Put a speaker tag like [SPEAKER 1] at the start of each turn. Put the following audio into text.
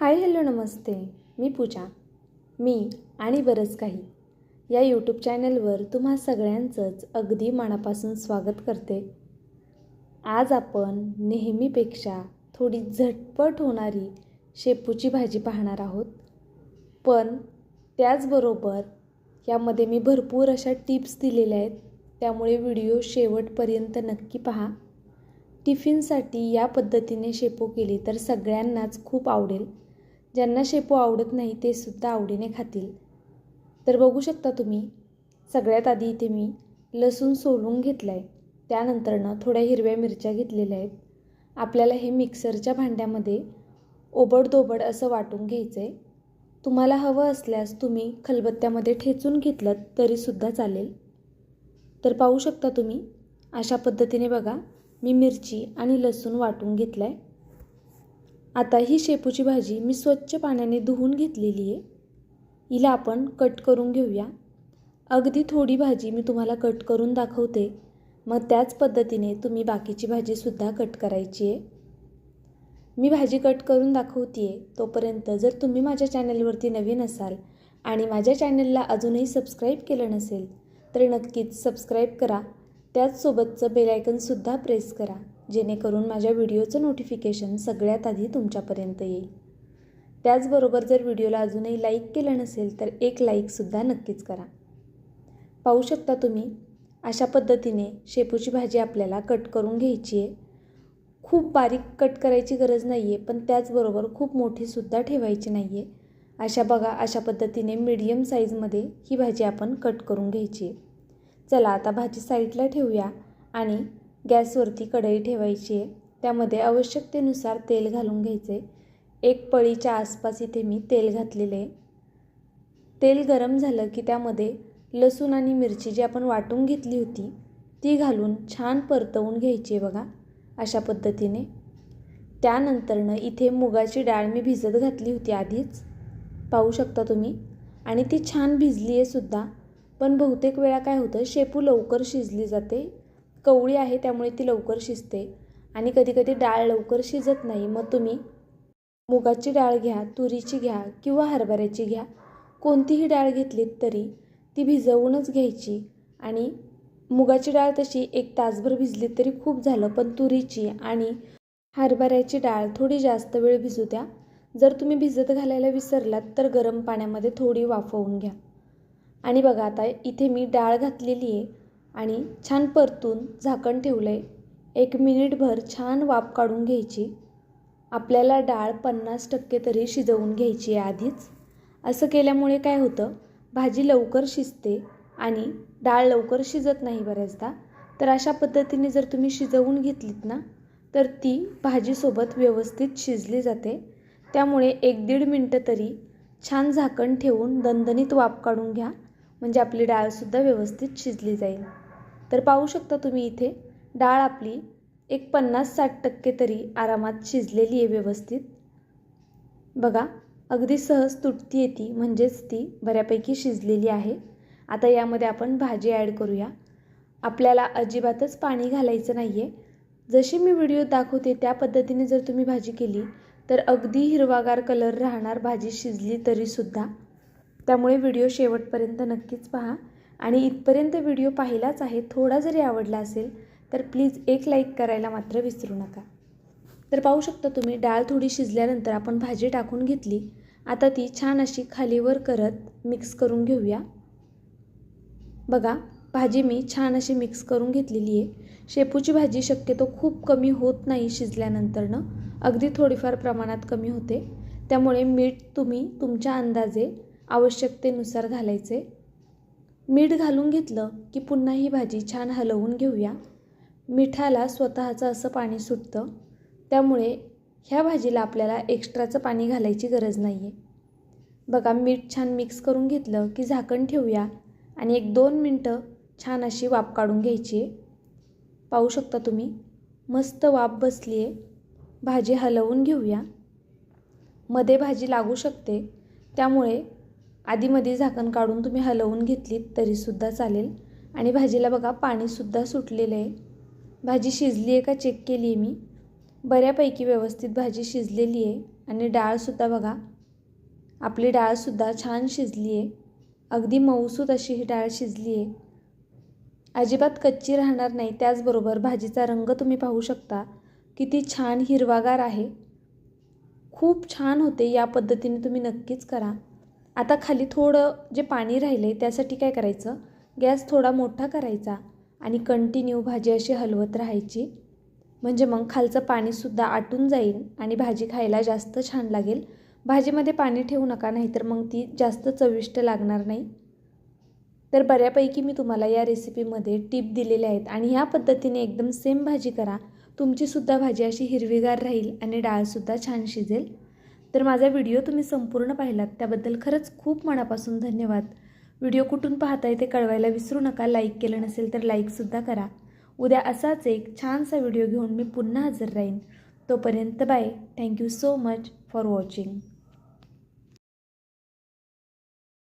[SPEAKER 1] Hi hello नमस्ते. मी पूजा. मी आणि बरंच काही. या यूट्यूब चॅनलवर तुम्हा सगळ्यांचंच अगदी मनापासून स्वागत करते. आज आपण नेहमीपेक्षा थोडी झटपट होणारी शेपूची भाजी पाहणार आहोत. पण त्याचबरोबर यामध्ये मी भरपूर अशा टिप्स दिलेल्या आहेत. त्यामुळे व्हिडिओ शेवटपर्यंत नक्की पहा. टिफिनसाठी या पद्धतीने शेपू केली तर सगळ्यांनाच खूप आवडेल. ज्यांना शेपू आवडत नाही ते सुद्धा आवडीने खातील. तर बघू शकता तुम्ही सगळ्यात आधी इथे मी लसूण सोलून घेतला आहे त्यानंतरनं थोड्या हिरव्या मिरच्या घेतलेल्या आहेत. आपल्याला हे मिक्सरच्या भांड्यामध्ये ओबडदोबड असं वाटून घ्यायचं आहे तुम्हाला हवं असल्यास तुम्ही खलबत्त्यामध्ये ठेचून घेतलं तरीसुद्धा चालेल. तर पाहू शकता तुम्ही अशा पद्धतीने बघा मी मिरची आणि लसूण वाटून घेतलं आहे आता ही शेपूची भाजी मी स्वच्छ पाण्याने धुवून घेतलेली आहे. हिला आपण कट करून घेऊया. अगदी थोडी भाजी मी तुम्हाला कट करून दाखवते. मग त्याच पद्धतीने तुम्ही बाकीची भाजीसुद्धा कट करायची आहे. मी भाजी कट करून दाखवते आहे तोपर्यंत जर तुम्ही माझ्या चॅनलवरती नवीन असाल आणि माझ्या चॅनलला अजूनही सबस्क्राईब केलं नसेल तर नक्कीच सबस्क्राईब करा. त्याचसोबतचं बेलायकनसुद्धा प्रेस करा. जेणेकरून माझ्या व्हिडिओचं नोटिफिकेशन सगळ्यात आधी तुमच्यापर्यंत येईल. त्याचबरोबर जर व्हिडिओला अजूनही लाईक केलं नसेल तर एक लाईकसुद्धा नक्कीच करा. पाहू शकता तुम्ही अशा पद्धतीने शेपूची भाजी आपल्याला कट करून घ्यायची आहे. खूप बारीक कट करायची गरज नाही आहे पण त्याचबरोबर खूप मोठीसुद्धा ठेवायची नाही आहे अशा बघा अशा पद्धतीने मीडियम साईजमध्ये ही भाजी आपण कट करून घ्यायची आहे. चला आता भाजी साईडला ठेवूया आणि गॅसवरती कढई ठेवायची आहे. त्यामध्ये आवश्यकतेनुसार तेल घालून घ्यायचे. एक पळीच्या आसपास इथे मी तेल घातलेले आहे. तेल गरम झालं की त्यामध्ये लसूण आणि मिरची जी आपण वाटून घेतली होती ती घालून छान परतवून घ्यायची आहे बघा अशा पद्धतीने. त्यानंतरनं इथे मुगाची डाळ मी भिजत घातली होती आधीच. पाहू शकता तुम्ही. आणि ती छान भिजली आहे सुद्धा. पण बहुतेक वेळा काय होतं शेपू लवकर शिजली जाते कवळी आहे त्यामुळे ती लवकर शिजते. आणि कधीकधी डाळ लवकर शिजत नाही मग तुम्ही मुगाची डाळ घ्या तुरीची घ्या किंवा हरभऱ्याची घ्या. कोणतीही डाळ घेतलीत तरी ती भिजवूनच घ्यायची. आणि मुगाची डाळ तशी एक तासभर भिजली तरी खूप झालं पण तुरीची आणि हरभऱ्याची डाळ थोडी जास्त वेळ भिजू द्या. जर तुम्ही भिजत घालायला विसरलात तर गरम पाण्यामध्ये थोडी वाफवून घ्या. आणि बघा आता इथे मी डाळ घातलेली आहे आणि छान परतून झाकण ठेवलं आहे एक मिनिटभर छान वाफ काढून घ्यायची. आपल्याला डाळ पन्नास टक्के तरी शिजवून घ्यायची आहे आधीच. असं केल्यामुळे काय होतं? भाजी लवकर शिजते आणि डाळ लवकर शिजत नाही बऱ्याचदा. तर अशा पद्धतीने जर तुम्ही शिजवून घेतलीत ना तर ती भाजीसोबत व्यवस्थित शिजली जाते. त्यामुळे एक दीड मिनटं तरी छान झाकण ठेवून दणदणीत वाफ काढून घ्या. म्हणजे आपली डाळसुद्धा व्यवस्थित शिजली जाईल. तर पाहू शकता तुम्ही इथे डाळ आपली एक पन्नास साठ टक्के तरी आरामात शिजलेली आहे व्यवस्थित. बघा अगदी सहज तुटती येते म्हणजेच ती बऱ्यापैकी शिजलेली आहे. आता यामध्ये आपण भाजी ॲड करूया. आपल्याला अजिबातच पाणी घालायचं नाही आहे जशी मी व्हिडिओ दाखवते त्या पद्धतीने जर तुम्ही भाजी केली तर अगदी हिरवागार कलर राहणार भाजी शिजली तरीसुद्धा. त्यामुळे व्हिडिओ शेवटपर्यंत नक्कीच पहा. आणि इथपर्यंत व्हिडिओ पाहिलाच आहे थोडा जरी आवडला असेल तर प्लीज एक लाईक करायला मात्र विसरू नका. तर पाहू शकता तुम्ही डाळ थोडी शिजल्यानंतर आपण भाजी टाकून घेतली. आता ती छान अशी खालीवर करत मिक्स करून घेऊया. बघा भाजी मी छान अशी मिक्स करून घेतलेली आहे. शेपूची भाजी शक्यतो खूप कमी होत नाही शिजल्यानंतरनं. अगदी थोडीफार प्रमाणात कमी होते. त्यामुळे मीठ तुम्ही तुमच्या अंदाजे आवश्यकतेनुसार घालायचे. मीठ घालून घेतलं की पुन्हा ही भाजी छान हलवून घेऊया. मिठाला स्वतःचं असं पाणी सुटतं. त्यामुळे ह्या भाजीला आपल्याला एक्स्ट्राचं पाणी घालायची गरज नाही आहे बघा मीठ छान मिक्स करून घेतलं की झाकण ठेवूया आणि एक दोन मिनटं छान अशी वाफ काढून घ्यायची आहे. पाहू शकता तुम्ही? मस्त वाफ बसली आहे. भाजी हलवून घेऊया. मध्ये भाजी लागू शकते. त्यामुळे आधीमध्ये झाकण काढून तुम्ही हलवून घेतलीत तरीसुद्धा चालेल. आणि भाजीला बघा पाणीसुद्धा सुटलेलं आहे. भाजी शिजली आहे का चेक केली आहे मी. बऱ्यापैकी व्यवस्थित भाजी शिजलेली आहे. आणि डाळसुद्धा बघा आपली डाळसुद्धा छान शिजली आहे अगदी मऊसूत अशी ही डाळ शिजली आहे अजिबात कच्ची राहणार नाही त्याचबरोबर भाजीचा रंग तुम्ही पाहू शकता. किती छान हिरवागार आहे. खूप छान होते या पद्धतीने तुम्ही नक्कीच करा. आता खाली थोडं जे पाणी राहिले त्यासाठी काय करायचं? गॅस थोडा मोठा करायचा आणि कंटिन्यू भाजी अशी हलवत राहायची. म्हणजे मग खालचं पाणीसुद्धा आटून जाईल आणि भाजी खायला जास्त छान लागेल. भाजीमध्ये पाणी ठेवू नका नाहीतर मग ती जास्त चविष्ट लागणार नाही. तर बऱ्यापैकी मी तुम्हाला या रेसिपीमध्ये टीप दिलेल्या आहेत आणि ह्या पद्धतीने एकदम सेम भाजी करा. तुमचीसुद्धा भाजी अशी हिरवीगार राहील आणि डाळसुद्धा छान शिजेल. तर माझा व्हिडिओ तुम्ही संपूर्ण पाहिलात त्याबद्दल खरंच खूप मनापासून धन्यवाद. व्हिडिओ कुठून पाहताय ते कळवायला विसरू नका लाईक केलं नसेल तर लाईकसुद्धा करा. उद्या असाच एक छानसा व्हिडिओ घेऊन मी पुन्हा हजर राहीन. तोपर्यंत bye. Thank you so much for watching.